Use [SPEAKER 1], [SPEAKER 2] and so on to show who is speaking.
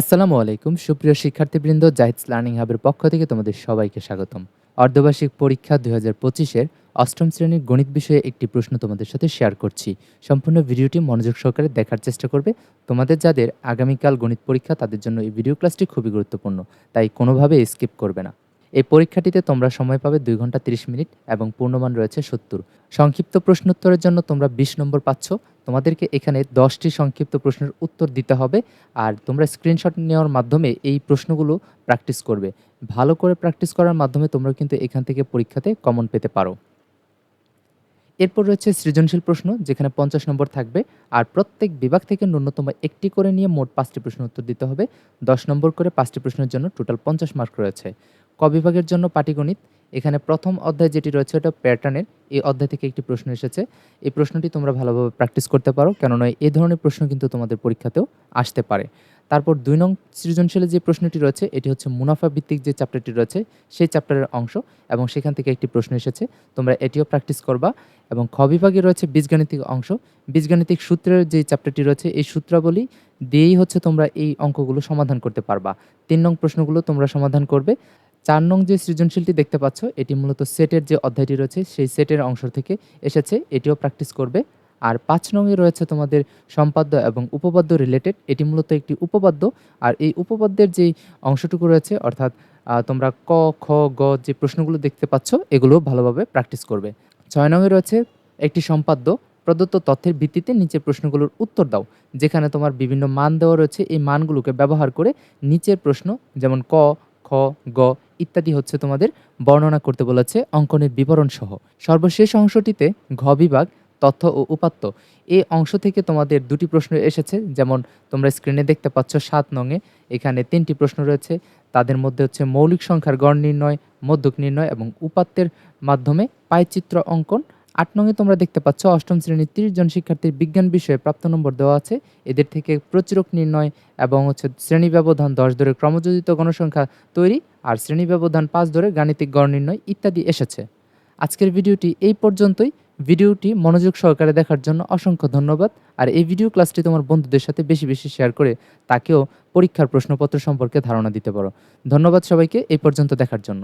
[SPEAKER 1] আসসালামু আলাইকুম, সুপ্রিয় শিক্ষার্থীবৃন্দ জাহিদস লার্নিং হাবের পক্ষ থেকে তোমাদের সবাইকে স্বাগতম। অর্ধবার্ষিক পরীক্ষা দুই হাজার পঁচিশের অষ্টম শ্রেণির গণিত বিষয়ে একটি প্রশ্ন তোমাদের সাথে শেয়ার করছি। সম্পূর্ণ ভিডিওটি মনোযোগ সহকারে দেখার চেষ্টা করবে। তোমাদের যাদের আগামীকাল গণিত পরীক্ষা, তাদের জন্য এই ভিডিও ক্লাসটি খুবই গুরুত্বপূর্ণ, তাই কোনোভাবে স্কিপ করবে না। এই পরীক্ষাটিতে তোমরা সময় পাবে দুই ঘণ্টা তিরিশ মিনিট এবং পূর্ণমান রয়েছে সত্তর। সংক্ষিপ্ত প্রশ্নোত্তরের জন্য তোমরা বিশ নম্বর পাচ্ছ। তোমাদেরকে এখানে দশটি সংক্ষিপ্ত প্রশ্নের উত্তর দিতে হবে আর তোমরা স্ক্রিনশট নেওয়ার মাধ্যমে এই প্রশ্নগুলো প্র্যাকটিস করবে। ভালো করে প্র্যাকটিস করার মাধ্যমে তোমরা কিন্তু এখান থেকে পরীক্ষাতে কমন পেতে পারো। এরপর রয়েছে সৃজনশীল প্রশ্ন, যেখানে পঞ্চাশ নম্বর থাকবে আর প্রত্যেক বিভাগ থেকে ন্যূনতম একটি করে নিয়ে মোট পাঁচটি প্রশ্ন উত্তর দিতে হবে। দশ নম্বর করে পাঁচটি প্রশ্নের জন্য টোটাল পঞ্চাশ মার্ক রয়েছে। বিভাগের জন্য পাটিগণিত। এখানে প্রথম অধ্যায় যেটি রয়েছে ওটা প্যাটার্নের। এই অধ্যায় থেকে একটি প্রশ্ন এসেছে। এই প্রশ্নটি তোমরা ভালোভাবে প্র্যাকটিস করতে পারো, কেননা এই ধরনের প্রশ্ন কিন্তু তোমাদের পরীক্ষাতেও আসতে পারে। তারপর দুই নং সৃজনশীলের যে প্রশ্নটি রয়েছে, এটি হচ্ছে মুনাফা ভিত্তিক যে চ্যাপ্টারটি রয়েছে, সেই চ্যাপ্টারের অংশ এবং সেখান থেকে একটি প্রশ্ন এসেছে। তোমরা এটিও প্র্যাকটিস করবা এবং খ বিভাগে রয়েছে বীজগাণিতিক অংশ। বীজগাণিতিক সূত্রের যে চ্যাপ্টারটি রয়েছে, এই সূত্রাবলী দিয়েই হচ্ছে তোমরা এই অঙ্কগুলো সমাধান করতে পারবা। তিন নং প্রশ্নগুলো তোমরা সমাধান করবে। চার নং যে সৃজনশীলটি দেখতে পাচ্ছ, এটি মূলত সেটের যে অধ্যায়টি রয়েছে, সেই সেটের অংশ থেকে এসেছে, এটিও প্র্যাকটিস করবে। আর পাঁচ নঙে রয়েছে তোমাদের সম্পাদ্য এবং উপপাদ্য রিলেটেড এটি মূলত একটি উপপাদ্য। আর এই উপপাদ্যের যেই অংশটুকু রয়েছে, অর্থাৎ তোমরা ক, খ, গ যে প্রশ্নগুলো দেখতে পাচ্ছ, এগুলো ভালোভাবে প্র্যাকটিস করবে। ছয় নঙে রয়েছে একটি সম্পাদ্য, প্রদত্ত তথ্যের ভিত্তিতে নিচের প্রশ্নগুলোর উত্তর দাও, যেখানে তোমার বিভিন্ন মান দেওয়া রয়েছে, এই মানগুলোকে ব্যবহার করে নিচের প্রশ্ন, যেমন ক খ, গ ইত্যাদি হচ্ছে তোমাদের বর্ণনা করতে বলেছে অঙ্কনের বিবরণ সহ সর্বশেষ অংশটিতে ঘ বিভাগ, তথ্য ও উপাত্ত এই অংশ থেকে তোমাদের দুটি প্রশ্ন এসেছে। যেমন তোমরা স্ক্রিনে দেখতে পাচ্ছ সাত নঙে এখানে তিনটি প্রশ্ন রয়েছে। তাদের মধ্যে হচ্ছে মৌলিক সংখ্যার গড় নির্ণয়, মধ্যক নির্ণয় এবং উপাত্তের মাধ্যমে পায়চিত্র অঙ্কন। আট নঙে তোমরা দেখতে পাচ্ছ, অষ্টম শ্রেণির তিরিশ জন শিক্ষার্থীর বিজ্ঞান বিষয়ে প্রাপ্ত নম্বর দেওয়া আছে। এদের থেকে প্রচুরক নির্ণয় এবং হচ্ছে শ্রেণি ব্যবধান দশ ধরে ক্রমযোজিত গণসংখ্যা তৈরি আর শ্রেণি ব্যবধান পাঁচ ধরে গাণিতিক গড় নির্ণয় ইত্যাদি এসেছে। আজকের ভিডিওটি এই পর্যন্তই। ভিডিওটি মনোযোগ সহকারে দেখার জন্য অসংখ্য ধন্যবাদ। আর এই ভিডিও ক্লাসটি তোমার বন্ধুদের সাথে বেশি বেশি শেয়ার করে তাকেও পরীক্ষার প্রশ্নপত্র সম্পর্কে ধারণা দিতে পারো। ধন্যবাদ সবাইকে, এই পর্যন্ত দেখার জন্য।